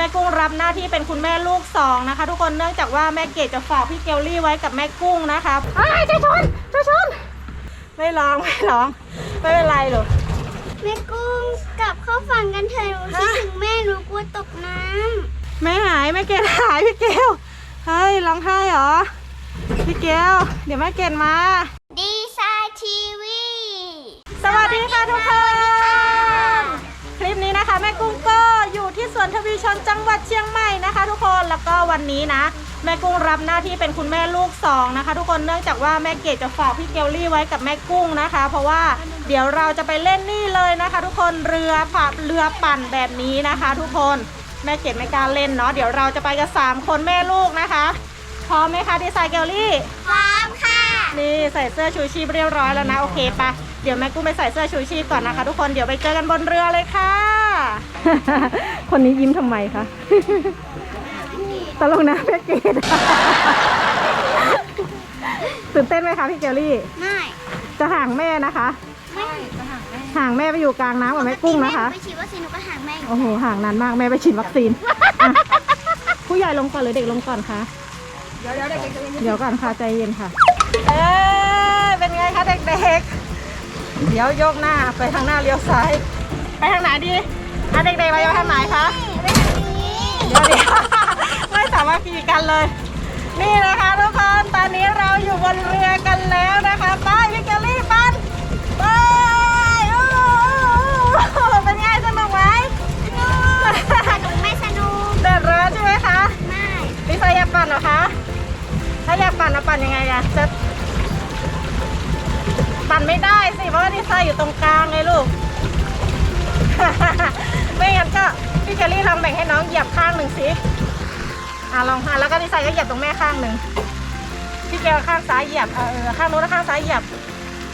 แม่กุ้งรับหน้าที่เป็นคุณแม่ลูกสองนะคะ ทุกคนเนื่องจากว่าแม่เกดจะฝากพี่เกลลี่ไว้กับแม่กุ้งนะคะอ้ายเจะชนเจะชนไม่ร้องไม่ร้องไม่เป็นไรหรอกแม่กุ้งกลับเข้าฝั่งกันเถอะหนูคิดถึงแม่หนูกลัวตกน้แม่หายแม่เกดหายพี่เกลเฮ้ยร้องไห้เหรอพี่เกลเดี๋ยวแม่เกดมาำดีไซน์ทีวี สวัสดีค่ะทุกคนคลิปนี้นะคะ แม่กุ้งก็อยู่ที่สวนทวีชนจังหวัดเชียงใหม่นะคะ ทุกคนแล้วก็วันนี้นะ แม่กุ้งรับหน้าที่เป็นคุณแม่ลูกสองนะคะ ทุกคนเนื่องจากว่าแม่เกดจะฝากพี่เกลลี่ไว้กับแม่กุ้งนะคะ เพราะว่าเดี๋ยวเราจะไปเล่นนี่เลยนะคะ ทุกคนเรือผับเรือปั่นแบบนี้นะคะ ทุกคนแม่เกดไม่กล้าเล่นเนาะเดี๋ยวเราจะไปกันสามคนแม่ลูกนะคะพร้อมไหมคะดีไซน์เกลลี่พร้อมค่ะนี่ใส่เสื้อชูชีพเรียบร้อยแล้วนะโอเคปะเดี๋ยวแม่กุ้งไปใส่เสื้อชูชีพก่อนนะคะ ทุกคนเดี๋ยวไปเจอกันบนเรือเลยค่ะ คนนี้ยิ้มทำไมคะตลกนะแม่เกดตื่นเต้นไหมคะพี่เกลลี่ ไม่ จะห่างแม่นะคะ ไม่ห่างแม่ไปอยู่กลางน้ำกับแม่กุ้งนะคะปกติแม่หไปฉีดวัคซีนหนูก็ห่างแม่อยู่โอ้โห ห่างนานมากแม่ไปฉีดวัคซีนอะผู้ใหญ่ลงก่อนหรือเด็กลงก่อนคะ เดี๋ยวเดี๋ยวเด็กๆเดี๋ยวก่อนค่ะใจเย็นค่ะ เอ๊ะเป็นไงคะเด็กๆ เดี๋ยวโยกหน้าไปทางหน้าเลี้ยวซ้าย ไปทางไหนดี อะเด็กๆไปทางไหนคะไปทางนี้เดี๋ยวเดี๋ยวไม่สามารถกีกันเลย นี่นะคะทุกคนตอนนี้เราอยู่บนเรือกันแล้วนะคะไปวิกเกอรี่ปันไปโอ้โหเป็นไงสนุกไหมสนุกไม่สนุกเดือดร้อนใช่ไหมคะไม่ดีไซน์อยากปั่นเหรอคะถ้าอยากปั่นนะปั่นยังไงอะจะปั่นไม่ได้สิเพราะว่าดีไซน์อยู่ตรงกลางไงลูก ไม่งั้นก็พี่เคลลี่ลองแบ่งให้น้องเหยียบข้างหนึ่งสิอะลองค่ะแล้วก็ดีไซน์ก็เหยียบตรงแม่ข้างหนึ่งพี่เกลข้างซ้ายเหยียบเออเออข้างโน้นแล้วข้างซ้ายเหยียบ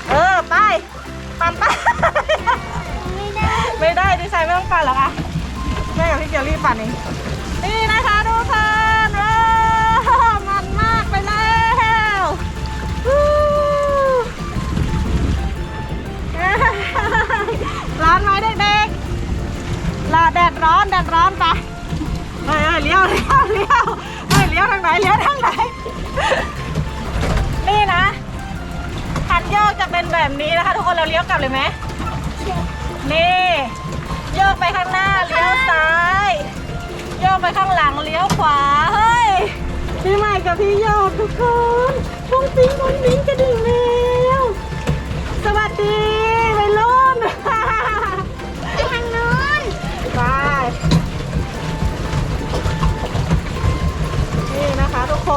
เออไปปั่นไปไม่ได้ไม่ได้ดีไซน์ไม่ต้องปั่นหรอกอะแม่กับพี่เกลลี่ปั่นเอง เลี้ยวเลี้ยวเลี้ยวเฮ้ยเลี้ยวทางไหนเลี้ยวทางไหน นี่นะคันโยกจะเป็นแบบนี้นะคะ ทุกคนเราเลี้ยวกลับเลยไหมนี่โยกไปข้างหน้าเลี้ยวซ้ายโยกไปข้างหลังเลี้ยวขวาเฮ้ยพี่ใหม่กับพี่โยกทุกคนพุงปิ้งพุงปิ้งกระดิ่งแล้วสวัสดีวัยรุ่น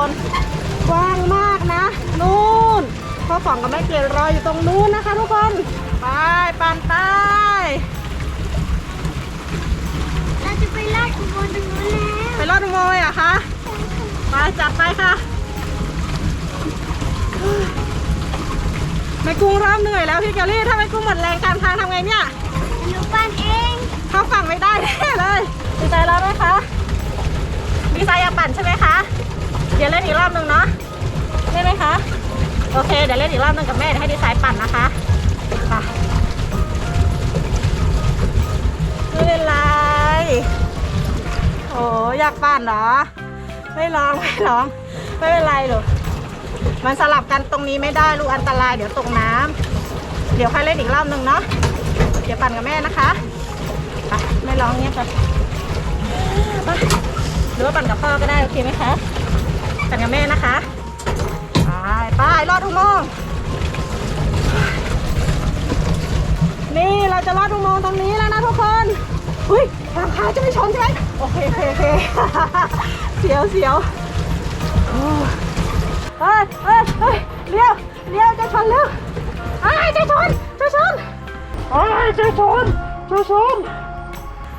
นะคะทุกคนกว้างมากนะนู่นพ่อฝองกับแม่เกลรออยู่ตรงนู้นนะคะ ทุกคนไปปันไปเราจะไปลอดอุโมงค์ตรงนู้นแล้วไปรอดอุโมงค์เลยเหรอะคะไปจับไปค่ะแม่กุ้งเริ่มเหนื่อยแล้วพี่เกลลี่ถ้าแม่กุ้งหมดแรงกลารทางทำไงเนี่ยหนูปั้นเองเข้าฝั่งไม่ได้แน่เลยดีใจแล้วไหมคะดีไซน์อยากปั่นใช่ไหมคะ เดี๋ยวเล่นอีกรอบหนึ่งเนาะใช่ไหมคะ โอเค เดี๋ยวเล่นอีกรอบหนึ่งกับแม่เดี๋ยวให้ดีไซน์ปั่นนะคะไปไม่เป็นไรโอ้อยากปั่นเหรอ ไม่ร้องไม่ร้อง ไม่เป็นไรหรอกมันสลับกันตรงนี้ไม่ได้ลูกอันตรายเดี๋ยวตกน้ำเดี๋ยวค่อยเล่นอีกรอบหนึ่งเนาะเดี๋ยวปั่นกับแม่นะคะไปไม่ร้องเงี้ยกันไปหรือว่าปั่นกับพ่อก็ได้โอเคไหมคะ ปั่นกับแม่นะคะไปไปลอดอุโมงค์นี่เราจะลอดอุโมงค์ตรงนี้แล้วนะทุกคนอุ้ยทางขาจะไม่ชนใช่ไหมโอเคโอเคโอเคเสียวเสียวโอ้เฮ้ยเฮ้ยเฮ้ยเลี้ยวเลี้ยวจะชนเร็วไอ้ายจะชนจะชนไอ้ยเจะชนเจะชน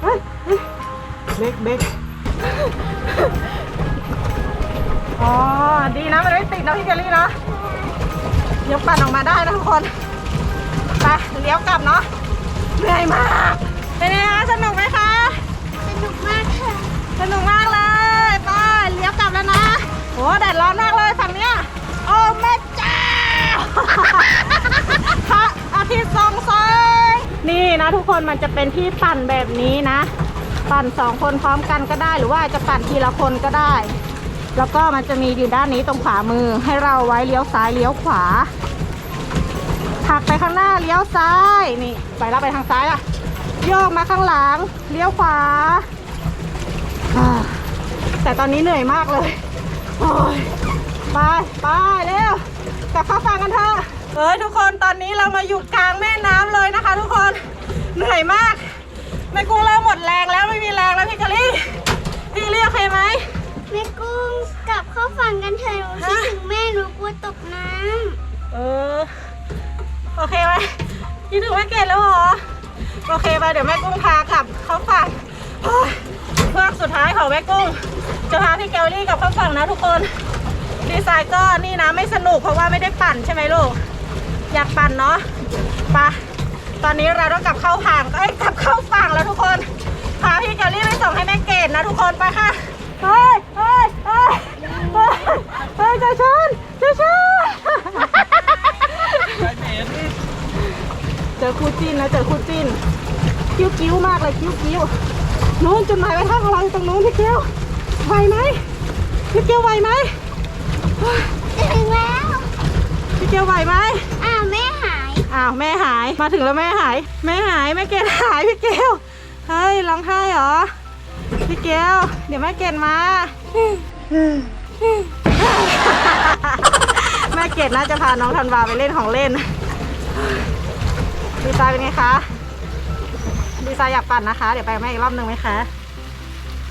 เฮ้ยเฮ้ยเบรกเบรกอ๋อ ดีนะมันไม่ติดนะพี่เกลลี่เนาะยกปั่นออกมาได้นะทุกคนไปเลี้ยวกลับเนาะเหนื่อยมากเป็นไงคะสนุกไหมคะสนุกมากค่ะสนุกมากเลยไปเลี้ยวกลับแล้วนะโหแดดร้อนมากเลยฝั่งเนี้ยโอ้แม่เจ้าพระอาทิตย์ส่องแสงนี่นะทุกคนมันจะเป็นที่ปั่นแบบนี้นะ ปั่นสองคนพร้อมกันก็ได้หรือว่าจะปั่นทีละคนก็ได้ แล้วก็มันจะมีอยู่ด้านนี้ตรงขวามือให้เราไว้เลี้ยวซ้ายเลี้ยวขวาถักไปข้างหน้าเลี้ยวซ้ายนี่ไปแล้วไปทางซ้ายอะโยกมาข้างหลังเลี้ยวขวา แต่ตอนนี้เหนื่อยมากเลยโอ้ยไปไปเร็วกลับเข้าฟังกันเถอะเอ้ยทุกคนตอนนี้เรามาอยู่กลางแม่น้ำเลยนะคะ ทุกคนเหนื่อยมากแม่กุ้งเริ่มหมดแรงแล้วไม่มีแรงแล้วพี่กะลี่พี่กะลี่โอเคไหม ลับเข้าฝั่งกันเถอะหนูคิดถึงแม่หนูกลัวตกน้เออ โอเคไหมคิดถึงแม่เกดแล้วเหรอ โอเคไปเดี๋ยวแม่กุ้งพากลับเข้าฝั่งโอ้ยเพื่อกสุดท้ายของแม่กุ้ง จะพาพี่แกลลี่กลับเข้าฝั่งนะทุกคน ดีไซน์ก็นี่นะไม่สนุกเพราะว่าไม่ได้ปั่นใช่ไหมลูก อยากปั่นเนาะไปะตอนนี้เราต้องกลับเข้าฝั่งเอ้ยกลับเข้าฝั่งแล้วทุกคน พาพี่แกลลี่ไปส่งให้แม่เกดนะทุกคนไปค่ะเฮ้ยเฮ้ยเฮ้ยเฮ้ย เฮ้ยจะชนจะชนเจอคู่จิ้นนะเจอคู่จิ้น คิ้วกิ้วมากเลยคิ้วกิ้วนู้นจุดหมายปลายทางของเราอยู่ตรงนู้นพี่เกียวไหวไหมพี่เกียวไหวไหมำจะถึงแล้วพี่เกียวไหวไหมอ้าวแม่หายอ้าวแม่หายมาถึงแล้วแม่หาย แม่หายแม่เกดหายพี่เกียวเฮ้ยร้องไห้เหรอพี่เกียวเดี๋ยวแม่เกดมา แม่เกดน่าจะพาน้องธันวาไปเล่นของเล่น ดีไซน์เป็นไงคะ ดีไซน์อยากปั่นนะคะ เดี๋ยวไปกับแม่อีกรอบหนึ่งไหมคะ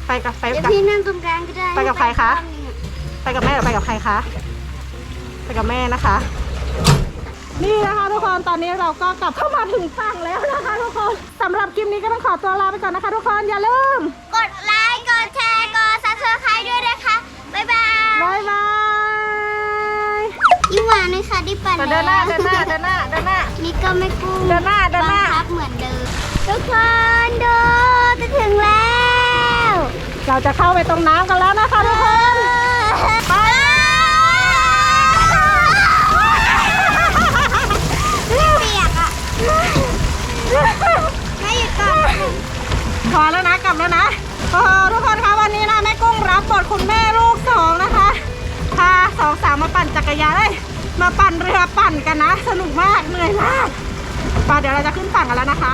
ไปกับไปเดี๋ยวกับ พี่นั่งตรงกลางก็ได้ไปกับใครคะ ไปกับแม่หรือไปกับใครคะ ไปกับแม่นะคะ นี่นะคะทุกคน ตอนนี้เราก็กลับเข้ามาถึงฝั่งแล้วนะคะทุกคนสำหรับคลิปนี้ก็ต้องขอตัวลาไปก่อนนะคะ ทุกคน อย่าลืม กดไลค์ กดแชร์ กดซับสไครต์ด้วยนะคะ บ๊ายบาย บายบาย ยิ้มหวานเลย ค่ะที่ปั่นไปเดินหน้าเดินหน้าเดินหน้าเดินหน้า นี่ก็ไม่กุ้งเดินหน้าเดินหน้า บังคับเหมือนเดิม ทุกคนดูจะถึงแล้วเราจะเข้าไปตรงน้ำกันแล้วนะคะทุกคน ไป เปียกอะแม่หยุดก่อนพอแล้วนะกลับแล้วนะโอ้โหทุกคนคะวันนี้นะแม่กุ้งรับบทคุณแม่ลูกสองนะคะ พาสองสาวมาปั่นจักรยานเอ้ย มาปั่นเรือปั่นกันนะ สนุกมากเหนื่อยมากป่ะเดี๋ยวเราจะขึ้นฝั่งกันแล้วนะคะ